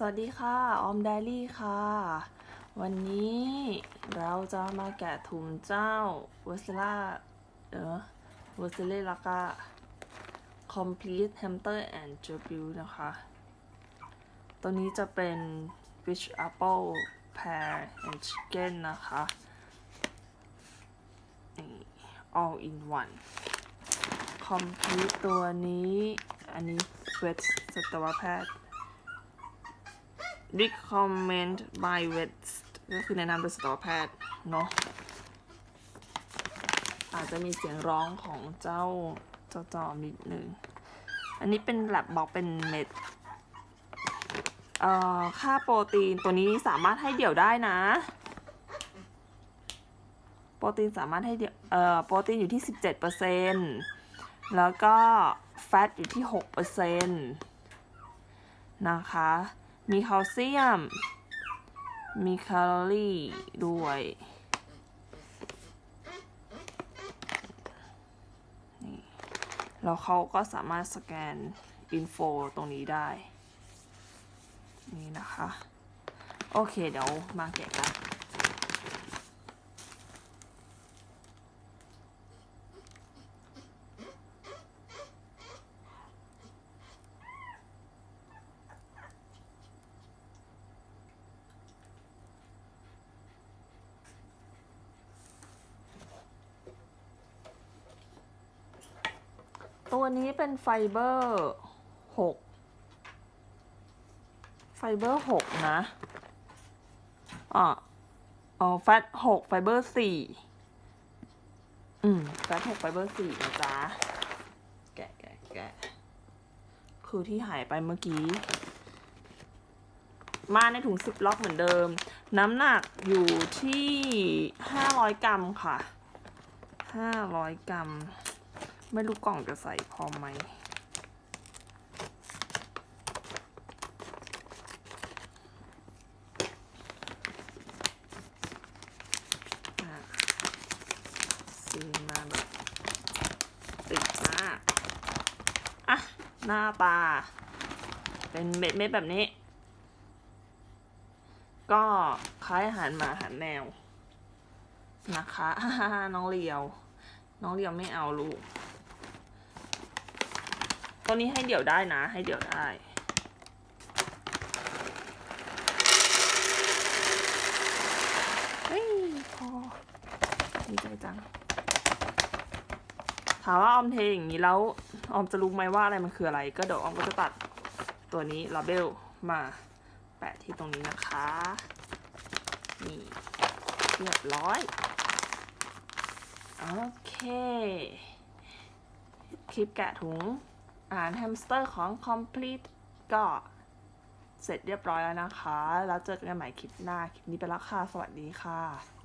สวัสดีค่ะ ออมไดลี่ค่ะ วันนี้เราจะมาแกะถุงเจ้าเวสล่าเออเวสเล่ลากา complete hamster and j e b i l นะคะ ตัวนี้จะเป็น fish apple pear and chicken นะคะนี่ all in one complete ตัวนี้ อันนี้เวชสัตวแพทย์ recommend by vet ก็คือแนะนำโดยสัตวแพทย์เนาะอาจจะมีเสียงร้องของเจ้าเจ้าจอมนิดนึง อันนี้เป็นแบบบอกเป็นเม็ด เอ่อ ค่าโปรตีนตัวนี้สามารถให้เดี่ยวได้นะ โปรตีนสามารถให้เดี่ยว เอ่อ โปรตีนอยู่ที่ 17%แล้วก็แฟตอยู่ที่ 6%นะคะ มีแคลเซียม มีแคลอรี่ด้วยนี่แล้วเขาก็สามารถสแกนอินโฟตรงนี้ได้ นี่นะคะ โอเค เดี๋ยวมาแกะกัน ตัวนี้เป็นไฟเบอร์หกไฟเบอร์หกนะอ่ออ๋อแฟตหกไฟเบอร์สี่อืมแฟตหกไฟเบอร์สี่นะจ๊ะ แกะแกะแกะคือที่หายไปเมื่อกี้ มาในถุงซิปล็อกเหมือนเดิม น้ำหนักอยู่ที่ห้าร้อยกรัมค่ะห้าร้อยกรัม ไม่รู้กล่องจะใส่พอไหม สีมาแบบติดมากอะ หน้าตา เป็นเม็ดเม็ดแบบนี้ ก็คล้ายอาหารหมาอาหารแมวนะคะ น้องเลียว น้องเลียวไม่เอาลูก ตัวนี้ให้เดี่ยวได้นะ ให้เดี่ยวได้เฮ้ยพอดีใจจัง ถามว่าออมเทอย่างนี้แล้วออมจะรู้ไหมว่าอะไรมันคืออะไร ก็เดี๋ยวออมก็จะตัดตัวนี้ลาเบลมาแปะที่ตรงนี้นะคะ นี่เรียบร้อย โอเค คลิปแกะถุง อาหารแฮมสเตอร์ของ Complete ก็เสร็จเรียบร้อยแล้วนะคะ แล้วเจอกันใหม่คลิปหน้า คลิปนี้ไปแล้วค่ะ สวัสดีค่ะ